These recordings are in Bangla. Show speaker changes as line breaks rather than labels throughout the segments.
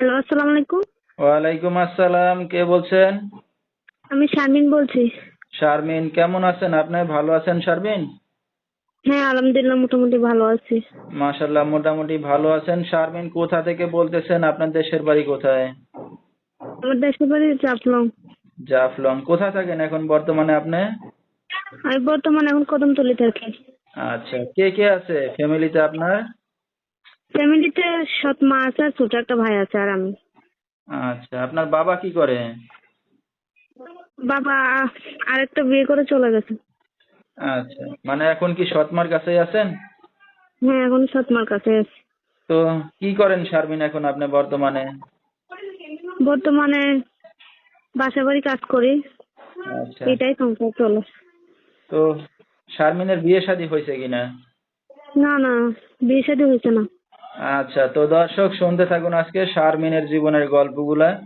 হ্যালো আসসালামু আলাইকুম।
ওয়ালাইকুম আসসালাম কে বলছেন?
আমি শারমিন বলছি।
শারমিন কেমন আছেন? আপনি ভালো আছেন শারমিন?
হ্যাঁ আলহামদুলিল্লাহ মোটামুটি ভালো আছি।
মাশাল্লাহ মোটামুটি ভালো আছেন। শারমিন কোথা থেকে বলতেছেন? আপনার দেশের বাড়ি কোথায়?
আমার দেশের বাড়ি চাপলং
জাফলং। কোথায় থাকেন এখন বর্তমানে আপনি?
আমি বর্তমানে এখন কদমতলি থাকি।
আচ্ছা কে কে আছে? ফ্যামিলিতে আপনার?
ফ্যামিলিতে সৎ মা আছে আর ছোট একটা ভাই আছে আর আমি।
আচ্ছা আপনার বাবা কি করে?
বাবা আরেকটা বিয়ে করে চলে গেছে।
আচ্ছা মানে এখন কি সৎমার কাছেই আছেন?
হ্যাঁ এখন সৎ মার কাছে আছে।
তো কি করেন শারমিন এখন আপনি বর্তমানে?
বর্তমানে বাসা বাড়ি কাজ করি।
আচ্ছা।
এটাই সংসার চলে।
তো শারমিনের বিয়ে শাদী হয়েছে কিনা?
না না বিয়ে শাদী হয়েছে না।
আচ্ছা তো দর্শক শুনতে থাকুন আজকে শারমিনের জীবনের গল্পগুলা।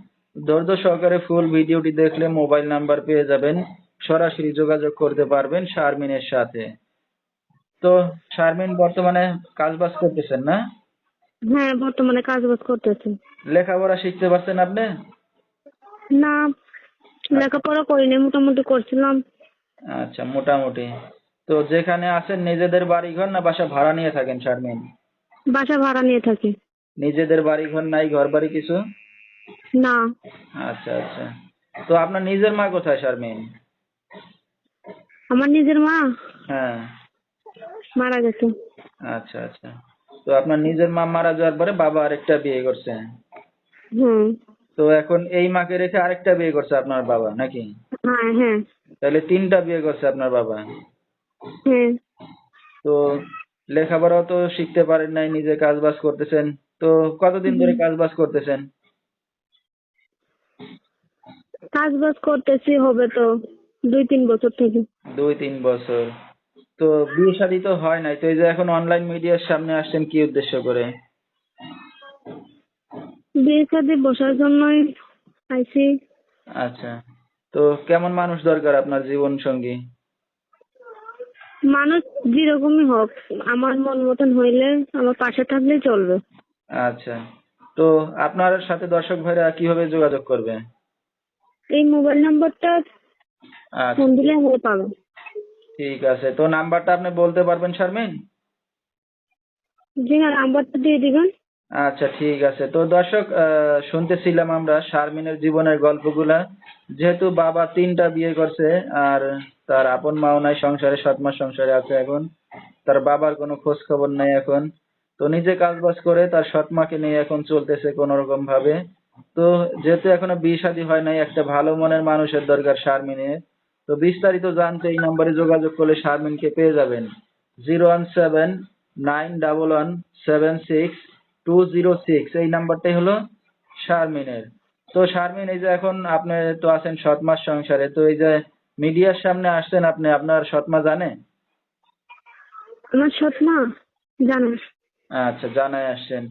ধৈর্য সহকারে ফুল ভিডিওটি দেখলে মোবাইল নাম্বার পেয়ে যাবেন। সরাসরি যোগাযোগ করতে পারবেন শারমিনের সাথে। তো শারমিন বর্তমানে কাজবাজ করতেছেন না?
হ্যাঁ বর্তমানে কাজ বাজ করতেছে।
লেখাপড়া শিখতে পারছেন আপনি?
না লেখাপড়া করিনি মোটামুটি করছিলাম।
আচ্ছা মোটামুটি। তো যেখানে আছেন নিজেদের বাড়ি ঘর না বাসা ভাড়া নিয়ে থাকেন শারমিন?
বাসা ভাড়া নিয়ে থাকি।
নিজেদের বাড়ি ঘর নাই ঘর বাড়ি কিছু?
না।
আচ্ছা আচ্ছা। তো আপনার নিজের মা কোথায় শারমিন?
আমার নিজের মা?
হ্যাঁ।
মারা গেছে।
আচ্ছা আচ্ছা। তো আপনার নিজের মা মারা যাওয়ার পরে বাবা আরেকটা বিয়ে করছে?
হুম।
তো এখন এই মাকে রেখে আরেকটা বিয়ে করছে আপনার বাবা নাকি?
হ্যাঁ হ্যাঁ।
তাহলে তিনটা বিয়ে করছে আপনার বাবা?
হ্যাঁ।
তো লেখাপড়াও তো শিখতে পারেন নাই নিজে কাজ বাজ করতেছেন। তো কতদিন ধরে কাজ বাজ করতেছেন?
কাজ বাজ করতেছি হবে তো দুই তিন বছর থেকে।
দুই তিন বছর। তো বিয়ে শাদী তো হয় নাই তো এই যে এখন অনলাইন মিডিয়ার সামনে আসছেন কি উদ্দেশ্য করে?
বিয়ে শাদী বসার জন্যই আইছি।
আচ্ছা। তো কেমন মানুষ দরকার আপনার জীবন সঙ্গী
মানুষ যেরকমই হোক আমার মন মতন হইলে আমার পাশে থাকলেই চলবে।
আচ্ছা। তো আপনার সাথে দর্শক ভাইরা কীভাবে যোগাযোগ করবে?
এই মোবাইল নাম্বারটা
আচ্ছা।
ফোন দিলে হয়ে পাবে।
ঠিক আছে। তো নাম্বারটা আপনি বলতে পারবেন শারমিন?
জি না নাম্বারটা দিয়ে দিবেন।
আচ্ছা ঠিক আছে। তো দর্শক শুনতেছিলাম আমরা শারমিনের জীবনের গল্পগুলা। যেহেতু বাবা তিনটা বিয়ে করছে আর তার আপন মাও নাই, সংসারে সৎ মা সংসারে আছে এখন। তার বাবার কোনো খোঁজ খবর নাই এখন। তো নিজে কাজ বাজ করে তার সৎ মাকে নিয়ে এখন চলতেছে কোন রকম ভাবে। তো যেহেতু এখনও বিয়ে শাদী হয় নাই, একটা ভালো মনের মানুষের দরকার শারমিনের তো বিস্তারিত জানতে এই নম্বরে যোগাযোগ করলে শারমিনকে পেয়ে যাবেন। Zero one seven nine double one seven six two zero six. এই নাম্বারটাই হলো শারমিনের। তো শারমিন, এই যে এখন আপনি তো আছেন সৎ মাস সংসারে, তো এই যে মিডিয়ার সামনে আসছেন আপনি আপনার সৎ মা জানে?
আমার সৎ মা জানেন
আচ্ছা জানাই আসছেন।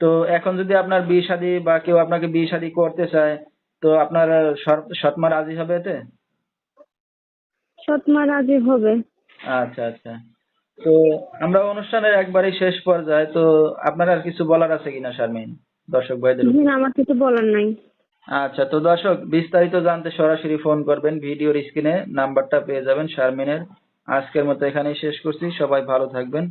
তো এখন যদি আপনার বিয়ে শাদী বা কেউ আপনাকে বিয়ে শাদী করতে চায় তো আপনার সৎ- সৎ মা রাজি হবে এতে?
সৎ মা রাজি হবে।
আচ্ছা আচ্ছা। তো আমরা অনুষ্ঠানের একবারই শেষ পর্যায়ে তো আপনার আর কিছু বলার আছে কিনা শারমিন? দর্শক ভাইদের
আমার কিছু বলার নাই।
আচ্ছা তো দর্শক, বিস্তারিত জানতে সরাসরি ফোন করবেন, ভিডিওর স্ক্রিনে নাম্বারটা পেয়ে যাবেন, শারমিনের। আজকের মতো এখানেই শেষ করছি, সবাই ভালো থাকবেন।